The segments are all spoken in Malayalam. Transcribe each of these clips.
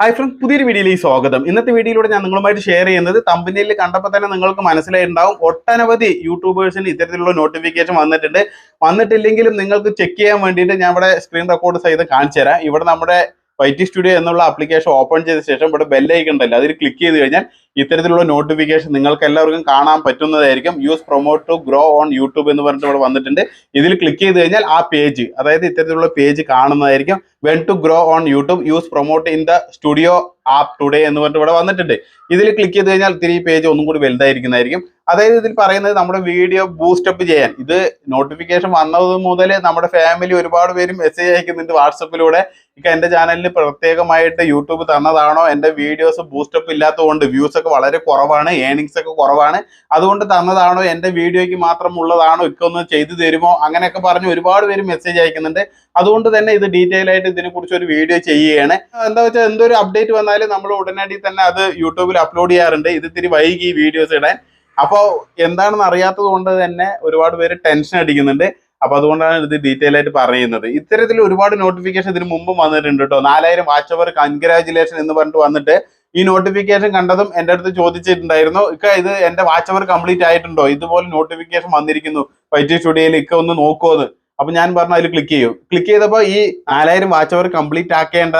ഹായ് ഫ്രണ്ട്സ് പുതിയൊരു വീഡിയോയിലേക്ക് സ്വാഗതം. ഇന്നത്തെ വീഡിയോയിലൂടെ ഞാൻ നിങ്ങളുമായിട്ട് ഷെയർ ചെയ്യുന്നത് തമ്പനിയിൽ കണ്ടപ്പോൾ തന്നെ നിങ്ങൾക്ക് മനസ്സിലായിട്ടുണ്ടാവും ഒട്ടനവധി യൂട്യൂബേഴ്സിന് ഇത്തരത്തിലുള്ള നോട്ടിഫിക്കേഷൻ വന്നിട്ടുണ്ട്. വന്നിട്ടില്ലെങ്കിലും നിങ്ങൾക്ക് ചെക്ക് ചെയ്യാൻ വേണ്ടിയിട്ട് ഞാൻ ഇവിടെ സ്ക്രീൻ റെക്കോർഡ് സഹിതം കാണിച്ചു തരാം. ഇവിടെ നമ്മുടെ വൈറ്റി സ്റ്റുഡിയോ എന്നുള്ള ആപ്ലിക്കേഷൻ ഓപ്പൺ ചെയ്ത ശേഷം ഇവിടെ ബെല്ലൈക്കൺ ഉണ്ടല്ലോ അതിൽ ക്ലിക്ക് ചെയ്ത് കഴിഞ്ഞാൽ ഇത്തരത്തിലുള്ള നോട്ടിഫിക്കേഷൻ നിങ്ങൾക്ക് എല്ലാവർക്കും കാണാൻ പറ്റുന്നതായിരിക്കും. Use promote to grow on YouTube എന്ന് പറഞ്ഞിട്ട് ഇവിടെ വന്നിട്ടുണ്ട്. ഇതിൽ ക്ലിക്ക് ചെയ്ത് കഴിഞ്ഞാൽ ആ പേജ് അതായത് ഇത്തരത്തിലുള്ള page കാണുന്നതായിരിക്കും. When to grow on YouTube use promote in the studio app today എന്ന് പറഞ്ഞിട്ട് ഇവിടെ വന്നിട്ടുണ്ട്. ഇതിൽ ക്ലിക്ക് ചെയ്ത് കഴിഞ്ഞാൽ ഇത്തിരി പേജ് ഒന്നും കൂടി വലുതായിരിക്കുന്നതായിരിക്കും. അതായത് ഇതിൽ പറയുന്നത് നമ്മുടെ വീഡിയോ ബൂസ്റ്റപ്പ് ചെയ്യാൻ. ഇത് നോട്ടിഫിക്കേഷൻ വന്നത് മുതൽ നമ്മുടെ ഫാമിലി ഒരുപാട് പേര് മെസ്സേജ് അയക്കുന്നുണ്ട് വാട്സപ്പിലൂടെ. ഇപ്പം എന്റെ ചാനലിൽ പ്രത്യേകമായിട്ട് യൂട്യൂബ് തന്നതാണോ? എന്റെ വീഡിയോസ് ബൂസ്റ്റപ്പ് ഇല്ലാത്തതുകൊണ്ട് വ്യൂസ് ഒക്കെ വളരെ കുറവാണ് ഏണിങ്സ് ഒക്കെ കുറവാണ്. അതുകൊണ്ട് തന്നതാണോ എന്റെ വീഡിയോയ്ക്ക് മാത്രം ഉള്ളതാണോ ഒക്കെ ഒന്ന് ചെയ്തു തരുമോ അങ്ങനെയൊക്കെ പറഞ്ഞ് ഒരുപാട് പേര് മെസ്സേജ് അയക്കുന്നുണ്ട്. അതുകൊണ്ട് തന്നെ ഇത് ഡീറ്റെയിൽ ആയിട്ട് ഇതിനെക്കുറിച്ച് ഒരു വീഡിയോ ചെയ്യുകയാണ്. എന്താ വെച്ചാൽ എന്തൊരു അപ്ഡേറ്റ് വന്നാലും നമ്മൾ ഉടനടി തന്നെ അത് യൂട്യൂബിൽ അപ്ലോഡ് ചെയ്യാറുണ്ട്. ഇത് ഇത്തിരി വൈകി വീഡിയോസ് ഇടാൻ. അപ്പോൾ എന്താണെന്ന് അറിയാത്തത് കൊണ്ട് തന്നെ ഒരുപാട് പേര് ടെൻഷൻ അടിക്കുന്നുണ്ട്. അപ്പൊ അതുകൊണ്ടാണ് ഇത് ഡീറ്റെയിൽ ആയിട്ട് പറയുന്നത്. ഇത്തരത്തിൽ ഒരുപാട് നോട്ടിഫിക്കേഷൻ ഇതിന് മുമ്പ് വന്നിട്ടുണ്ട് കേട്ടോ നാലായിരം വാച്ച് അവർ കൺഗ്രാചുലേഷൻ എന്ന് പറഞ്ഞിട്ട് വന്നിട്ട് ഈ നോട്ടിഫിക്കേഷൻ കണ്ടതും എന്റെ അടുത്ത് ചോദിച്ചിട്ടുണ്ടായിരുന്നു ഇക്ക ഇത് എന്റെ വാച്ച് അവർ കംപ്ലീറ്റ് ആയിട്ടുണ്ടോ? ഇതുപോലെ നോട്ടിഫിക്കേഷൻ വന്നിരിക്കുന്നു. ഫൈറ്റ് സ്റ്റുഡിയോയിൽ ഇക്ക ഒന്ന് നോക്കുമോന്ന് അപ്പൊ ഞാൻ പറഞ്ഞു അതിൽ ക്ലിക്ക് ചെയ്യും. ക്ലിക്ക് ചെയ്തപ്പോൾ ഈ നാലായിരം വാച്ച് അവർ കംപ്ലീറ്റ് ആക്കേണ്ട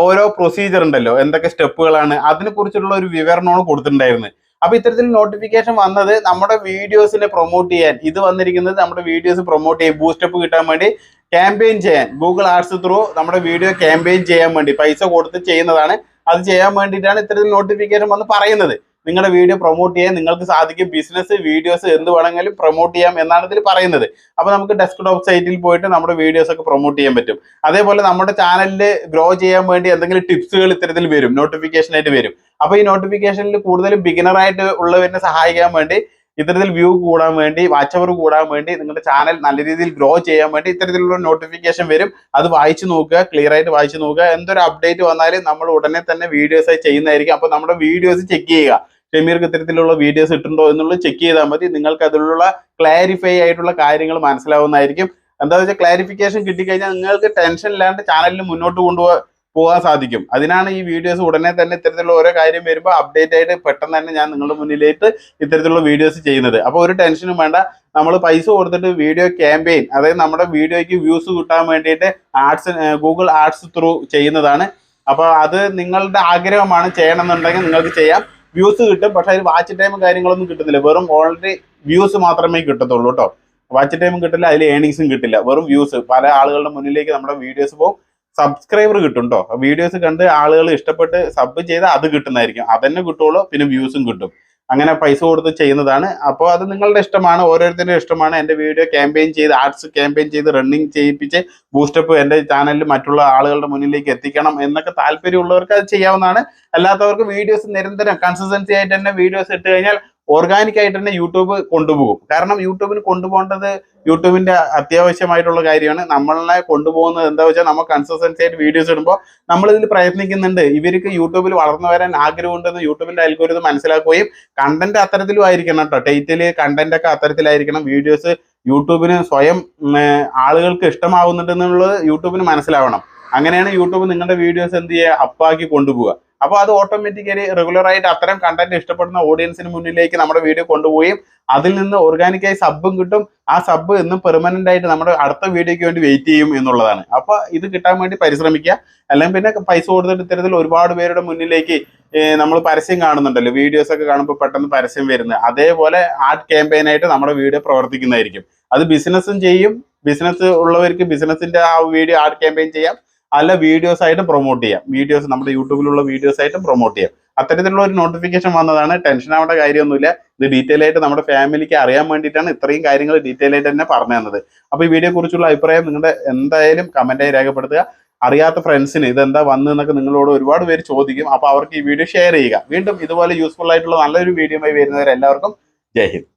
ഓരോ പ്രൊസീജിയർ ഉണ്ടല്ലോ എന്തൊക്കെ സ്റ്റെപ്പുകളാണ് അതിനെ കുറിച്ചുള്ള ഒരു വിവരണമാണ് കൊടുത്തിട്ടുണ്ടായിരുന്നത് അപ്പൊ ഇത്തരത്തിൽ നോട്ടിഫിക്കേഷൻ വന്നത് നമ്മുടെ വീഡിയോസിനെ പ്രൊമോട്ട് ചെയ്യാൻ ഇത് വന്നിരിക്കുന്നത് നമ്മുടെ വീഡിയോസ് പ്രൊമോട്ട് ചെയ്യാൻ ബൂസ്റ്റപ്പ് കിട്ടാൻ വേണ്ടി ക്യാമ്പയിൻ ചെയ്യാൻ ഗൂഗിൾ ആർട്സ് ത്രൂ നമ്മുടെ വീഡിയോ ക്യാമ്പയിൻ ചെയ്യാൻ വേണ്ടി പൈസ കൊടുത്ത് ചെയ്യുന്നതാണ് അത് ചെയ്യാൻ വേണ്ടിയിട്ടാണ് ഇത്തരത്തിൽ നോട്ടിഫിക്കേഷൻ വന്ന് പറയുന്നത്. നിങ്ങളുടെ വീഡിയോ പ്രൊമോട്ട് ചെയ്യാൻ നിങ്ങൾക്ക് സാധിക്കും. ബിസിനസ് വീഡിയോസ് എന്ത് വേണമെങ്കിലും പ്രൊമോട്ട് ചെയ്യാം എന്നാണ് ഇതിൽ പറയുന്നത്. അപ്പോൾ നമുക്ക് ഡെസ്ക്ടോപ്പ് സൈറ്റിൽ പോയിട്ട് നമ്മുടെ വീഡിയോസ് ഒക്കെ പ്രൊമോട്ട് ചെയ്യാൻ പറ്റും. അതേപോലെ നമ്മുടെ ചാനലിൽ ഗ്രോ ചെയ്യാൻ വേണ്ടി എന്തെങ്കിലും ടിപ്സുകൾ ഇത്തരത്തിൽ വരും. നോട്ടിഫിക്കേഷനായിട്ട് വരും. അപ്പോൾ ഈ നോട്ടിഫിക്കേഷനിൽ കൂടുതലും ബിഗിനറായിട്ട് ഉള്ളവരെ സഹായിക്കാൻ വേണ്ടി ഇത്തരത്തിൽ വ്യൂ കൂടാൻ വേണ്ടി വാച്ച് കൂടാൻ വേണ്ടി നിങ്ങളുടെ ചാനൽ നല്ല രീതിയിൽ ഗ്രോ ചെയ്യാൻ വേണ്ടി ഇത്തരത്തിലുള്ള നോട്ടിഫിക്കേഷൻ വരും. അത് വായിച്ചു നോക്കുക ക്ലിയർ ആയിട്ട് വായിച്ചു നോക്കുക. എന്തൊരു അപ്ഡേറ്റ് വന്നാലും നമ്മൾ ഉടനെ തന്നെ വീഡിയോസ് ആയി ചെയ്യുന്നതായിരിക്കും. അപ്പൊ നമ്മുടെ വീഡിയോസ് ചെക്ക് ചെയ്യുക. ഷമീർക്ക് ഇത്തരത്തിലുള്ള വീഡിയോസ് ഇട്ടുണ്ടോ എന്നുള്ളത് ചെക്ക് ചെയ്താൽ മതി. നിങ്ങൾക്ക് അതിലുള്ള ക്ലാരിഫൈ ആയിട്ടുള്ള കാര്യങ്ങൾ മനസ്സിലാവുന്നതായിരിക്കും. എന്താ വെച്ചാൽ ക്ലാരിഫിക്കേഷൻ കിട്ടിക്കഴിഞ്ഞാൽ നിങ്ങൾക്ക് ടെൻഷൻ ഇല്ലാണ്ട് ചാനലിൽ മുന്നോട്ട് കൊണ്ടുപോകാൻ പോകാൻ സാധിക്കും. അതിനാണ് ഈ വീഡിയോസ് ഉടനെ തന്നെ ഇത്തരത്തിലുള്ള ഓരോ കാര്യം വരുമ്പോൾ അപ്ഡേറ്റ് ആയിട്ട് പെട്ടെന്ന് തന്നെ ഞാൻ നിങ്ങളുടെ മുന്നിലേക്ക് ഇത്തരത്തിലുള്ള വീഡിയോസ് ചെയ്യുന്നത്. അപ്പോൾ ഒരു ടെൻഷനും വേണ്ട. നമ്മൾ പൈസ കൊടുത്തിട്ട് വീഡിയോ ക്യാമ്പയിൻ അതായത് നമ്മുടെ വീഡിയോയ്ക്ക് വ്യൂസ് കിട്ടാൻ വേണ്ടിയിട്ട് ആർട്സ് ഗൂഗിൾ ആർട്സ് ത്രൂ ചെയ്യുന്നതാണ്. അപ്പോൾ അത് നിങ്ങളുടെ ആഗ്രഹമാണ് ചെയ്യണമെന്നുണ്ടെങ്കിൽ നിങ്ങൾക്ക് ചെയ്യാം. വ്യൂസ് കിട്ടും പക്ഷേ അതിൽ വാച്ച് ടൈമും കാര്യങ്ങളൊന്നും കിട്ടുന്നില്ല. വെറും ഓൾറെഡി വ്യൂസ് മാത്രമേ കിട്ടത്തുള്ളൂ കേട്ടോ വാച്ച് ടൈമും കിട്ടില്ല അതിൽ ഏണിങ്സും കിട്ടില്ല. വെറും വ്യൂസ് പല ആളുകളുടെ മുന്നിലേക്ക് നമ്മുടെ വീഡിയോസ് പോകും. സബ്സ്ക്രൈബർ കിട്ടും കേട്ടോ വീഡിയോസ് കണ്ട് ആളുകൾ ഇഷ്ടപ്പെട്ട് സബ് ചെയ്താൽ അത് കിട്ടുന്നതായിരിക്കും. അതന്നെ കിട്ടുള്ളൂ പിന്നെ വ്യൂസും കിട്ടും. അങ്ങനെ പൈസ കൊടുത്ത് ചെയ്യുന്നതാണ്. അപ്പോൾ അത് നിങ്ങളുടെ ഇഷ്ടമാണ് ഓരോരുത്തരുടെ ഇഷ്ടമാണ്. എന്റെ വീഡിയോ ക്യാമ്പയിൻ ചെയ്ത് ആർട്സ് ക്യാമ്പയിൻ ചെയ്ത് റണ്ണിങ് ചെയ്യിപ്പിച്ച് ബൂസ്റ്റപ്പ് എന്റെ ചാനലിൽ മറ്റുള്ള ആളുകളുടെ മുന്നിലേക്ക് എത്തിക്കണം എന്നൊക്കെ താല്പര്യമുള്ളവർക്ക് അത് ചെയ്യാവുന്നതാണ്. അല്ലാത്തവർക്ക് വീഡിയോസ് നിരന്തരം കൺസിസ്റ്റൻസി ആയിട്ട് തന്നെ വീഡിയോസ് ഇട്ട് കഴിഞ്ഞാൽ ഓർഗാനിക് ആയിട്ട് തന്നെ യൂട്യൂബ് കൊണ്ടുപോകും. കാരണം യൂട്യൂബിന് കൊണ്ടുപോകേണ്ടത് യൂട്യൂബിന്റെ അത്യാവശ്യമായിട്ടുള്ള കാര്യമാണ്. നമ്മളെ കൊണ്ടുപോകുന്നത് എന്താ വെച്ചാൽ നമ്മൾ കൺസിസ്റ്റൻസി ആയിട്ട് വീഡിയോസ് ഇടുമ്പോൾ നമ്മൾ ഇതിൽ പ്രയത്നിക്കുന്നുണ്ട്. ഇവർക്ക് യൂട്യൂബിൽ വളർന്നു വരാൻ ആഗ്രഹമുണ്ടെന്ന് യൂട്യൂബിന്റെ അൽഗോരിതം മനസ്സിലാക്കുകയും കണ്ടന്റ് അത്തരത്തിലും ആയിരിക്കണം കേട്ടോ. ടൈറ്റിൽ കണ്ടന്റ് ഒക്കെ അത്തരത്തിലായിരിക്കണം. വീഡിയോസ് യൂട്യൂബിന് സ്വയം ആളുകൾക്ക് ഇഷ്ടമാവുന്നുണ്ടെന്നുള്ളത് യൂട്യൂബിന് മനസ്സിലാവണം. അങ്ങനെയാണ് യൂട്യൂബ് നിങ്ങളുടെ വീഡിയോസ് എന്ത് ചെയ്യുക? അപ്പാക്കി കൊണ്ടുപോവുക. അപ്പോൾ അത് ഓട്ടോമാറ്റിക്കലി റെഗുലറായിട്ട് അത്തരം കണ്ടന്റ് ഇഷ്ടപ്പെടുന്ന ഓഡിയൻസിന് മുന്നിലേക്ക് നമ്മുടെ വീഡിയോ കൊണ്ടുപോയി. അതിൽ നിന്ന് ഓർഗാനിക്കായി സബും കിട്ടും. ആ സബ് എന്നും പെർമനന്റ് ആയിട്ട് നമ്മുടെ അടുത്ത വീഡിയോയ്ക്ക് വേണ്ടി വെയിറ്റ് ചെയ്യും എന്നുള്ളതാണ്. അപ്പോൾ ഇത് കിട്ടാൻ വേണ്ടി പരിശ്രമിക്കുക. അല്ലെങ്കിൽ പിന്നെ പൈസ കൊടുത്തിട്ട് ഇത്തരത്തിൽ ഒരുപാട് പേരുടെ മുന്നിലേക്ക് നമ്മൾ പരസ്യം കാണുന്നുണ്ടല്ലോ. വീഡിയോസ് ഒക്കെ കാണുമ്പോൾ പെട്ടെന്ന് പരസ്യം വരുന്നത്. അതേപോലെ ആഡ് ക്യാമ്പയിൻ ആയിട്ട് നമ്മുടെ വീഡിയോ പ്രവർത്തിക്കുന്നതായിരിക്കും. അത് ബിസിനസ്സും ചെയ്യും. ബിസിനസ് ഉള്ളവർക്ക് ബിസിനസിന്റെ ആ വീഡിയോ ആഡ് ക്യാമ്പയിൻ ചെയ്യാം. അല്ല വീഡിയോസ് ആയിട്ട് പ്രൊമോട്ട് ചെയ്യാം. വീഡിയോസ് നമ്മുടെ യൂട്യൂബിലുള്ള വീഡിയോസ് ആയിട്ടും പ്രൊമോട്ട് ചെയ്യാം. അത്തരത്തിലുള്ള ഒരു നോട്ടിഫിക്കേഷൻ വന്നതാണ്. ടെൻഷൻ ആവേണ്ട കാര്യമൊന്നുമില്ല. ഇത് ഡീറ്റെയിൽ ആയിട്ട് നമ്മുടെ ഫാമിലിക്ക് അറിയാൻ വേണ്ടിയിട്ടാണ് ഇത്രയും കാര്യങ്ങൾ ഡീറ്റെയിൽ ആയിട്ട് തന്നെ പറഞ്ഞു തന്നത്. അപ്പോൾ ഈ വീഡിയോ കുറിച്ചുള്ള അഭിപ്രായം നിങ്ങളുടെ എന്തായാലും കമന്റായി രേഖപ്പെടുത്തുക. അറിയാത്ത ഫ്രണ്ട്സിന് ഇതെന്താ വന്നു എന്നൊക്കെ നിങ്ങളോട് ഒരുപാട് പേര് ചോദിക്കും. അപ്പോൾ അവർക്ക് ഈ വീഡിയോ ഷെയർ ചെയ്യുക. വീണ്ടും ഇതുപോലെ യൂസ്ഫുൾ ആയിട്ടുള്ള നല്ലൊരു വീഡിയോ വരുന്നവരെല്ലാവർക്കും ജയ് ഹിന്ദ്.